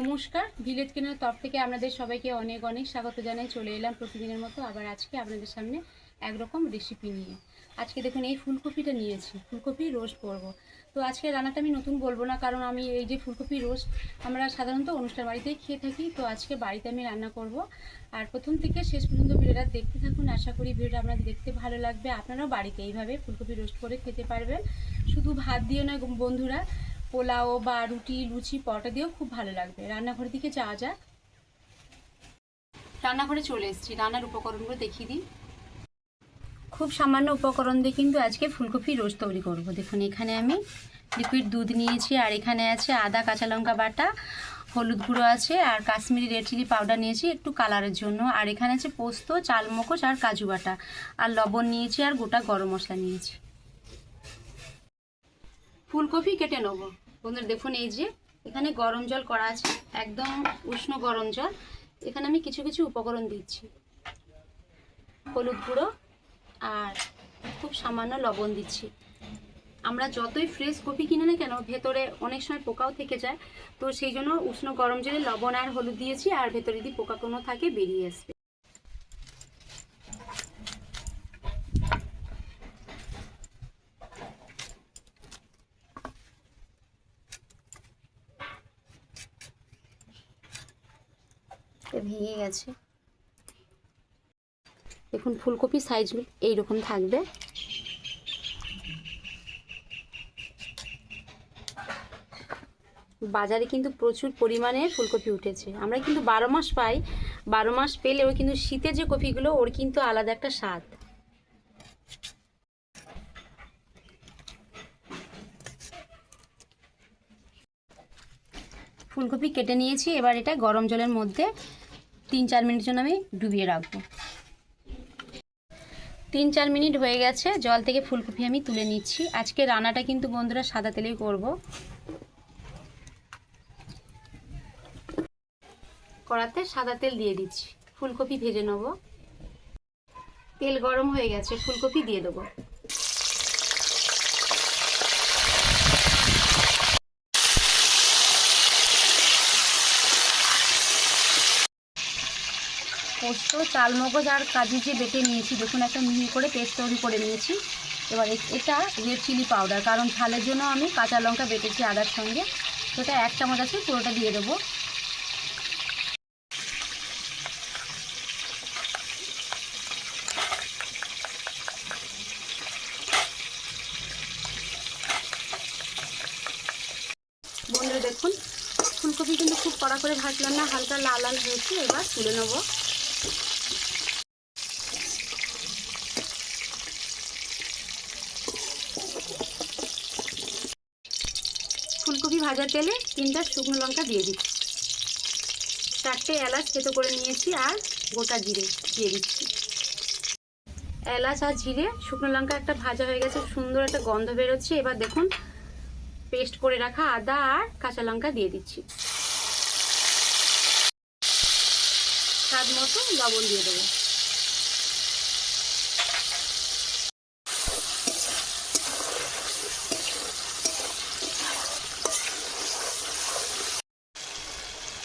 নমস্কার, ভিলেজ কেনার তরফ থেকে আপনাদের সবাইকে অনেক অনেক স্বাগত জানাই। চলে এলাম প্রতিদিনের মতো আবার আজকে আপনাদের সামনে একরকম রেসিপি নিয়ে। আজকে দেখুন, এই ফুলকপিটা নিয়েছি, ফুলকপি রোস্ট করব। তো আজকে রান্নাটা আমি নতুন বলব না, কারণ আমি এই যে ফুলকপি রোস্ট আমরা সাধারণত অনুষ্ঠান বাড়িতেই খেয়ে থাকি, তো আজকে বাড়িতে আমি রান্না করব। আর প্রথম থেকে শেষ পর্যন্ত ভিডিওটা দেখতে থাকুন, আশা করি ভিডিওটা আপনাদের দেখতে ভালো লাগবে। আপনারাও বাড়িতে এইভাবে ফুলকপি রোস্ট করে খেতে পারবেন। শুধু ভাত দিয়ে নয় বন্ধুরা পোলাও বা রুটি, লুচি, পরোটা দিয়েও খুব ভালো লাগবে। রান্নাঘরের দিকে যাওয়া যাক। রান্নাঘরে চলে এসেছি। রান্নার উপকরণগুলো দেখিয়ে দিই। খুব সামান্য উপকরণ দিয়ে কিন্তু আজকে ফুলকপি রোস্ট তৈরি করব। দেখুন, এখানে আমি লিকুইড দুধ নিয়েছি, আর এখানে আছে আদা, কাঁচা লঙ্কা বাটা, হলুদ গুঁড়ো আছে, আর কাশ্মীরি রেড চিলি পাউডার নিয়েছি একটু কালারের জন্য। আর এখানে আছে পোস্ত চাল মগজ আর কাজু বাটা। আর লবণ নিয়েছি আর গোটা গরম মশলা নিয়েছি। ফুলকপি কেটে নেব। বন্ধুরা দেখুন এই যে, এখানে গরম জল করা আছে, একদম উষ্ণ গরম জল। এখানে আমি কিছু কিছু উপকরণ দিচ্ছি। হলুদ গুঁড়ো আর খুব সামান্য লবণ দিচ্ছি। আমরা যতই ফ্রেশ কপি কিনে না কেন, ভেতরে অনেক সময় পোকাও থেকে যায়। তো সেই জন্য উষ্ণ গরম জলে লবণ আর হলুদ দিয়েছি, আর ভেতরে যদি পোকা কোনো থাকে, বেরিয়ে আসবে। ভেঙে গেছে। দেখুন, ফুলকপি সাইজ এইরকম থাকবে। বাজারে কিন্তু প্রচুর পরিমাণে ফুলকপি উঠেছে। আমরা কিন্তু বারো মাস পাই, বারো মাস পেলে পেলেও কিন্তু শীতের যে কপিগুলো, ওর কিন্তু আলাদা একটা স্বাদ। ফুলকপি কেটে নিয়েছি, এবার এটা গরম জলের মধ্যে তিন চার মিনিট জন্য আমি ডুবিয়ে রাখব। তিন চার মিনিট হয়ে গেছে, জল থেকে ফুলকপি আমি তুলে নিচ্ছি। আজকে রান্নাটা কিন্তু বন্ধুরা সাদা তেলেই করব। কড়াতে সাদা তেল দিয়ে দিচ্ছি। ফুলকপি ভেজে নেব। তেল গরম হয়ে গেছে, ফুলকপি দিয়ে দেবো। পোস্ত, চালমগজ আর কাজু যে বেটে নিয়েছি, দেখুন একটা মিহি করে পেস্ট তৈরি করে নিয়েছি। এবার এটা রেড চিলি পাউডার কারণ ঝালের জন্য আমি কাঁচা লঙ্কা বেটেছি আদার সঙ্গে। এটা এক চামচ আছে, পুরোটা দিয়ে দেবো। দেখুন, ফুলকপি কিন্তু খুব কড়া করে ভাজলাম না, হালকা লাল লাল হয়েছে, এবার তুলে নেব। ফুলকপি ভাজার তেলে তিনটা শুকনো লঙ্কা দিয়ে দিচ্ছি। চারটে এলাচ থেতো করে নিয়েছি আর গোটা জিরে দিয়ে দিচ্ছি। এলাচ আর জিরে, শুকনো লঙ্কা একটা ভাজা হয়ে গেছে সুন্দর একটা গন্ধ বেরোচ্ছে। এবার দেখুন, পেস্ট করে রাখা আদা আর কাঁচা লঙ্কা দিয়ে দিচ্ছি। স্বাদ মতো লবণ দিয়ে দেবো।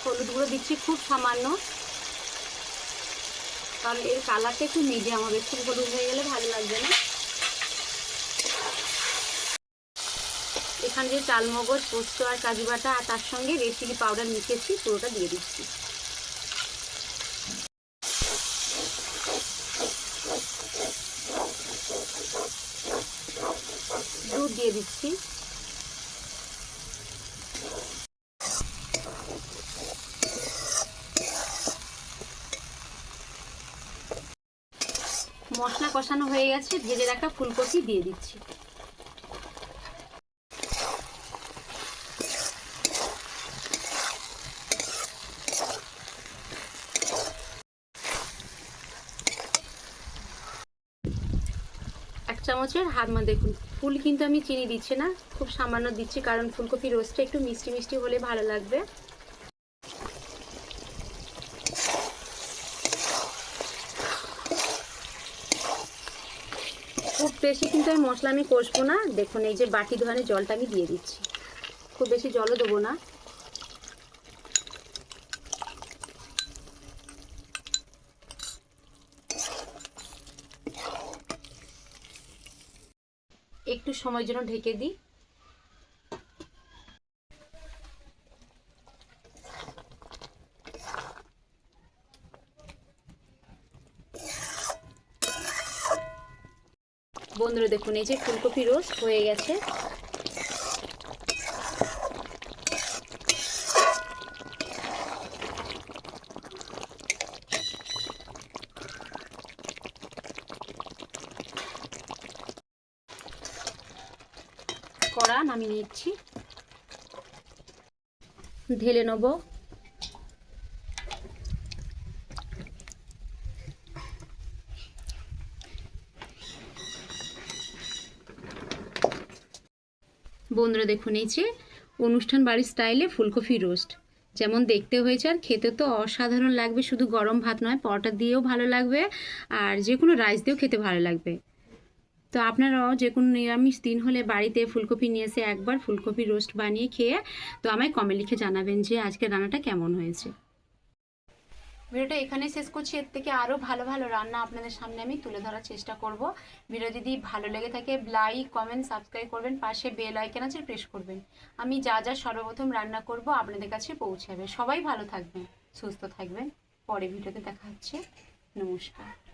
হলুদ গুঁড়ো দিচ্ছি খুব সামান্য। কারণ এর কালারটা একটু মিডিয়াম হবে খুব হলুদ হয়ে গেলে ভালো লাগবে না। এখানে যে চালমগজ, পোস্ত আর কাজু বাটা আর তার সঙ্গে রেড চিলি পাউডার মিশিয়েছি, পুরোটা দিয়ে দিচ্ছি। দুধ দিয়ে দিচ্ছি। মশলা কষানো হয়ে গেছে ভেজে রাখা ফুলকপি দিয়ে দিচ্ছি। চামচের হাত মা, দেখুন, ফুল কিন্তু আমি চিনি দিচ্ছি না, খুব সামান্য দিচ্ছি, কারণ ফুলকপি রোস্টটা একটু মিষ্টি মিষ্টি হলে ভালো লাগবে। খুব বেশি কিন্তু আমি মশলা আমি কষবো না। দেখুন, এই যে বাটি ধোয়ানো জলটা আমি দিয়ে দিচ্ছি। খুব বেশি জলও দেবো না। একটু সময়ের জন্য ঢেকে দিই। বন্ধুরা দেখুন এই যে ফুলকপি রোস্ট হয়ে গেছে। কড়া নামিয়ে নিচ্ছি। ঢেলে নেব। বন্ধুরা দেখুন, এই যে অনুষ্ঠান বাড়ির স্টাইলে ফুলকপি রোস্ট। যেমন দেখতে হয়েছে আর খেতে তো অসাধারণ লাগবে, শুধু গরম ভাত নয়, পরোটা দিয়েও ভালো লাগবে আর যে কোনো রাইস দিয়েও খেতে ভালো লাগবে। তো আপনারাও যে কোনো নিরামিষ দিন হলে বাড়িতে ফুলকপি নিয়ে এসে একবার ফুলকপি রোস্ট বানিয়ে খেয়ে তো আমায় কমে লিখে জানাবেন যে আজকে রান্নাটা কেমন হয়েছে। ভিডিওটা এখানে শেষ করছি। এর থেকে আরও ভালো ভালো রান্না আপনাদের সামনে আমি তুলে ধরার চেষ্টা করব। ভিডিও যদি ভালো লেগে থাকে লাইক কমেন্ট সাবস্ক্রাইব করবেন। পাশে বেল আইকন আছে প্রেস করবেন। আমি যা যা সর্বপ্রথম রান্না করব আপনাদের কাছে পৌঁছাবে। সবাই ভালো থাকবেন, সুস্থ থাকবেন। পরে ভিডিওতে দেখা হচ্ছে। নমস্কার।